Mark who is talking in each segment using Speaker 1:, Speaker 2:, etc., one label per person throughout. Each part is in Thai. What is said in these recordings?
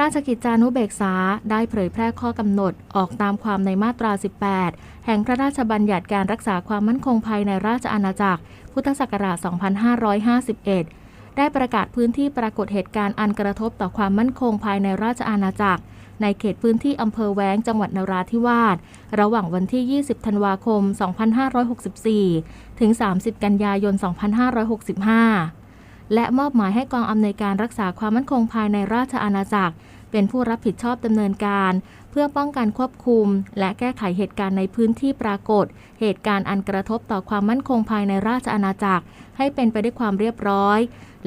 Speaker 1: ราชกิจจานุเบกษาได้เผยแพร่ข้อกำหนดออกตามความในมาตรา 18 แห่งพระราชบัญญัติการรักษาความมั่นคงภายในราชอาณาจักร พุทธศักราช 2551 ได้ประกาศพื้นที่ปรากฏเหตุการณ์อันกระทบต่อความมั่นคงภายในราชอาณาจักร ในเขตพื้นที่อำเภอแว้งจังหวัดนราธิวาส ระหว่างวันที่ 20 ธันวาคม 2564 ถึง 30 กันยายน 2565 และมอบหมายให้กองอำนวยการรักษาความมั่นคงภายในราชอาณาจักร เป็นผู้รับผิดชอบดำเนินการ เพื่อป้องกันควบคุม และแก้ไขเหตุการณ์ในพื้นที่ปรากฏ เหตุการณ์อันกระทบต่อความมั่นคงภายในราชอาณาจักร ให้เป็นไปด้วยความเรียบร้อย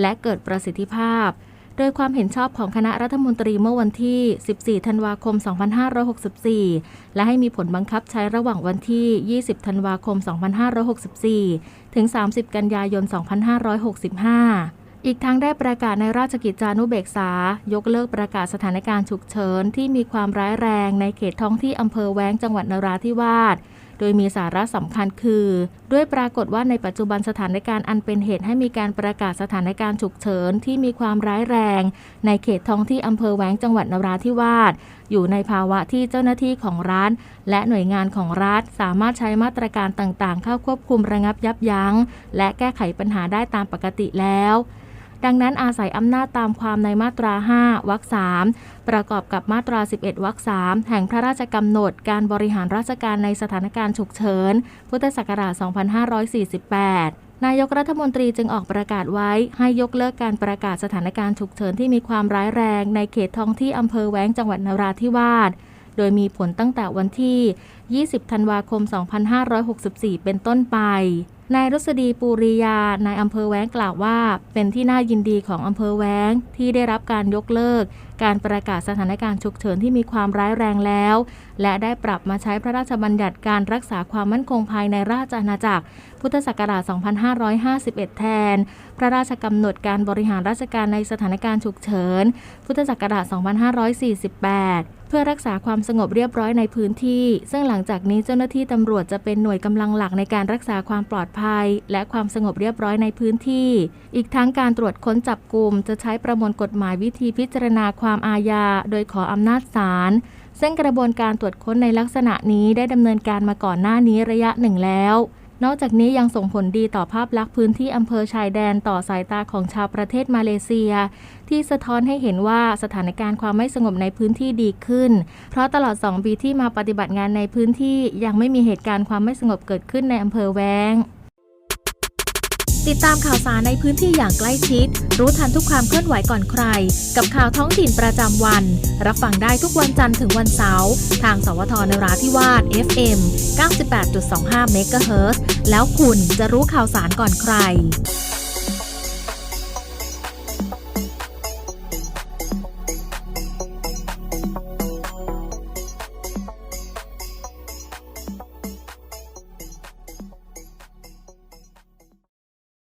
Speaker 1: และเกิดประสิทธิภาพ โดยความเห็นชอบของคณะรัฐมนตรีเมื่อวันที่ 14 ธันวาคม 2564 และให้มีผลบังคับใช้ระหว่างวันที่ 20 ธันวาคม 2564 ถึง 30 กันยายน 2565อีกทั้งได้ประกาศในราชกิจจานุเบกษา ยกเลิกประกาศสถานการณ์ฉุกเฉินที่มีความร้ายแรงในเขตท้องที่อำเภอแว้งจังหวัดนราธิวาส โดยมีสาระสำคัญคือ ด้วยปรากฏว่าในปัจจุบันสถานการณ์อันเป็นเหตุให้มีการประกาศสถานการณ์ฉุกเฉินที่มีความร้ายแรง ในเขตท้องที่อำเภอแวงจังหวัดนราธิวาสอยู่ในภาวะที่เจ้าหน้าที่ของรัฐและหน่วยงานของรัฐสามารถใช้มาตรการต่างๆ เข้าควบคุมระงับยับยั้ง และแก้ไขปัญหาได้ตามปกติแล้ว ดังนั้นอาศัยอำนาจตามความในมาตรา 5วรรค3ประกอบกับมาตรา 11วรรค3แห่งพระราชกำหนดการบริหารราชการในสถานการณ์ฉุกเฉิน พุทธศักราช 2548นายกรัฐมนตรีจึงออกประกาศไว้ให้ยกเลิกการประกาศสถานการณ์ฉุกเฉินที่มีความร้ายแรงในเขตท้องที่อำเภอแว้งจังหวัดนราธิวาส โดยมีผลตั้งแต่วันที่ 20 ธันวาคม 2564 เป็นต้นไป นายรสดีปูริยานายอำเภอแว้งกล่าวว่า เป็นที่น่ายินดีของอำเภอแว้งที่ได้รับการยกเลิก การประกาศสถานการณ์ฉุกเฉินที่มีความร้ายแรงแล้ว และได้ปรับมาใช้พระราชบัญญัติการรักษาความมั่นคงภายในราชอาณาจักร พุทธศักราช 2551 แทน พระราชกำหนดการบริหารราชการในสถานการณ์ฉุกเฉิน พุทธศักราช 2548 เพื่อรักษาความสงบเรียบร้อยในพื้นที่ ซึ่งหลังจากนี้เจ้าหน้าที่ตำรวจจะเป็นหน่วยกำลังหลักในการรักษาความปลอดภัย และความสงบเรียบร้อยในพื้นที่ อีกทั้งการตรวจค้นจับกลุ่มจะใช้ประมวลกฎหมายวิธีพิจารณาความอาญาโดยขออำนาจศาลซึ่งกระบวนการตรวจค้นในลักษณะนี้ได้ดำเนินการมาก่อนหน้านี้ระยะหนึ่งแล้ว นอกจากนี้ยังส่งผลดีต่อภาพลักษณ์พื้นที่อำเภอชายแดนต่อสายตาของชาวประเทศมาเลเซีย ที่สะท้อนให้เห็นว่าสถานการณ์ความไม่สงบในพื้นที่ดีขึ้น เพราะตลอด 2 ปีที่มาปฏิบัติงานในพื้นที่ยังไม่มีเหตุการณ์ความไม่สงบเกิดขึ้นในอำเภอแว้ง ติดตามข่าวสารในพื้นที่อย่างใกล้ชิด รู้ทันทุกความเคลื่อนไหวก่อนใคร กับข่าวท้องถิ่นประจำวัน รับฟังได้ทุกวันจันทร์ถึงวันเสาร์ทางสวทนราธิวาส FM 98.25เมกะเฮิรตซ์แล้วคุณจะรู้ข่าวสารก่อนใคร